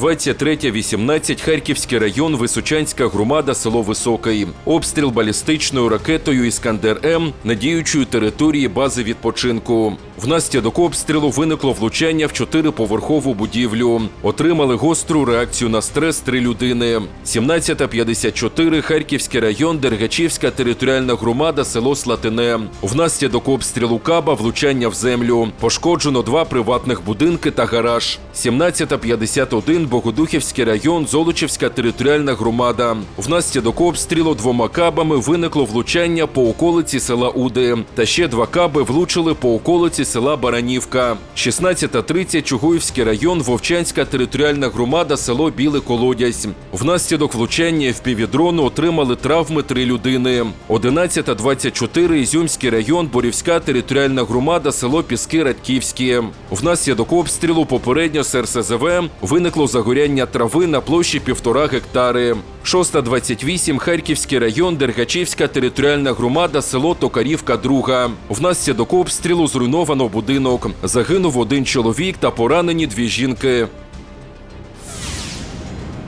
23.18 Харківський район, Височанська громада, село Високий. Обстріл балістичною ракетою Іскандер М надіючої території бази відпочинку. Внаслідок обстрілу виникло влучання в чотириповерхову будівлю. Отримали гостру реакцію на стрес три людини. 17.54 Харківський район, Дергачівська територіальна громада, село Слатине. Внаслідок обстрілу каба влучання в землю. Пошкоджено два приватних будинки та гараж. 17.51 Богодухівський район, Золочівська територіальна громада. Внаслідок обстрілу двома кабами виникло влучання по околиці села Уди. Та ще два каби влучили по околиці села Баранівка. 16.30 Чугуївський район, Вовчанська територіальна громада, село Білий Колодязь. Внаслідок влучання в півдрону отримали травми три людини. 11.24 Ізюмський район, Борівська територіальна громада, село Піски Радківські. Внаслідок обстрілу попередньо з РСЗВ виникло загоряння трави на площі півтора гектари. 6.28 Харківський район, Дергачівська територіальна громада, село Токарівка, друга. Внаслідок обстрілу зруйновано будинок. Загинув один чоловік та поранені дві жінки.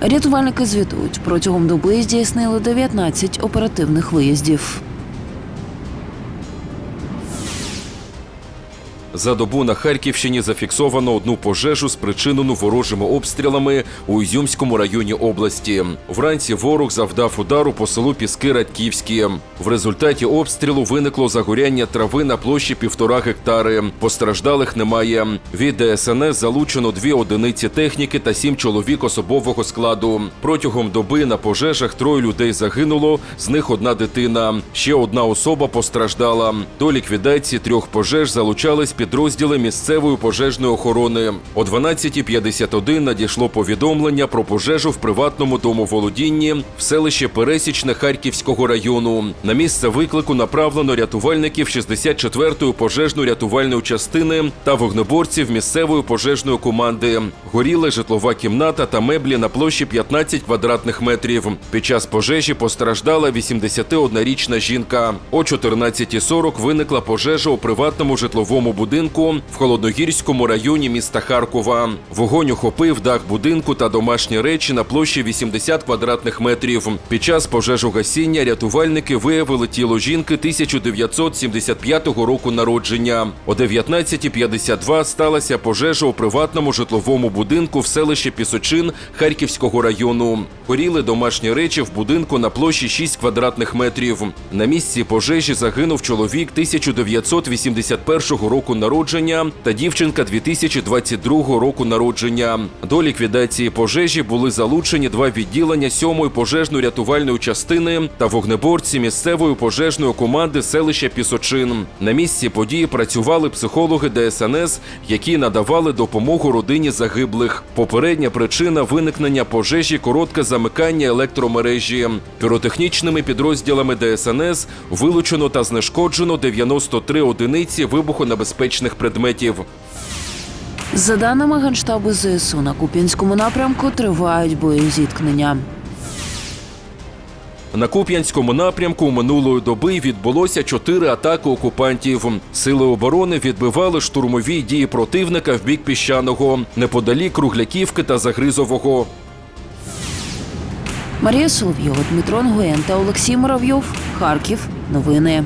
Рятувальники звітують, протягом доби здійснили 19 оперативних виїздів. За добу на Харківщині зафіксовано одну пожежу, спричинену ворожими обстрілами у Ізюмському районі області. Вранці ворог завдав удару по селу Піски Радківські. В результаті обстрілу виникло загоряння трави на площі півтора гектари. Постраждалих немає. Від ДСНС залучено дві одиниці техніки та сім чоловік особового складу. Протягом доби на пожежах троє людей загинуло, з них одна дитина. Ще одна особа постраждала. До ліквідації трьох пожеж залучались підрозділи місцевої пожежної охорони. О 12.51 надійшло повідомлення про пожежу в приватному домоволодінні в селищі Пересічне Харківського району. На місце виклику направлено рятувальників 64-ї пожежно-рятувальної частини та вогнеборців місцевої пожежної команди. Горіла житлова кімната та меблі на площі 15 квадратних метрів. Під час пожежі постраждала 81-річна жінка. О 14.40 виникла пожежа у приватному житловому будинку в Холодногірському районі міста Харкова. Вогонь охопив дах будинку та домашні речі на площі 80 квадратних метрів. Під час пожежогасіння рятувальники виявили тіло жінки 1975 року народження. О 19.52 сталася пожежа у приватному житловому будинку в селищі Пісочин Харківського району. Горіли домашні речі в будинку на площі 6 квадратних метрів. На місці пожежі загинув чоловік 1981 року народження та дівчинка 2022 року народження. До ліквідації пожежі були залучені два відділення 7-ї пожежно-рятувальної частини та вогнеборці місцевої пожежної команди селища Пісочин. На місці події працювали психологи ДСНС, які надавали допомогу родині загиблих. Попередня причина виникнення пожежі коротке замикання електромережі. Піротехнічними підрозділами ДСНС вилучено та знешкоджено 93 одиниці вибухонебезпечних предметів. За даними Генштабу ЗСУ, на Куп'янському напрямку тривають бої зіткнення. На Куп'янському напрямку минулої доби відбулося чотири атаки окупантів. Сили оборони відбивали штурмові дії противника в бік піщаного, неподалік Кругляківки та Загризового. Марія Соловйова, Дмитро Нгоєн та Олексій Муравйов. Харків. Новини.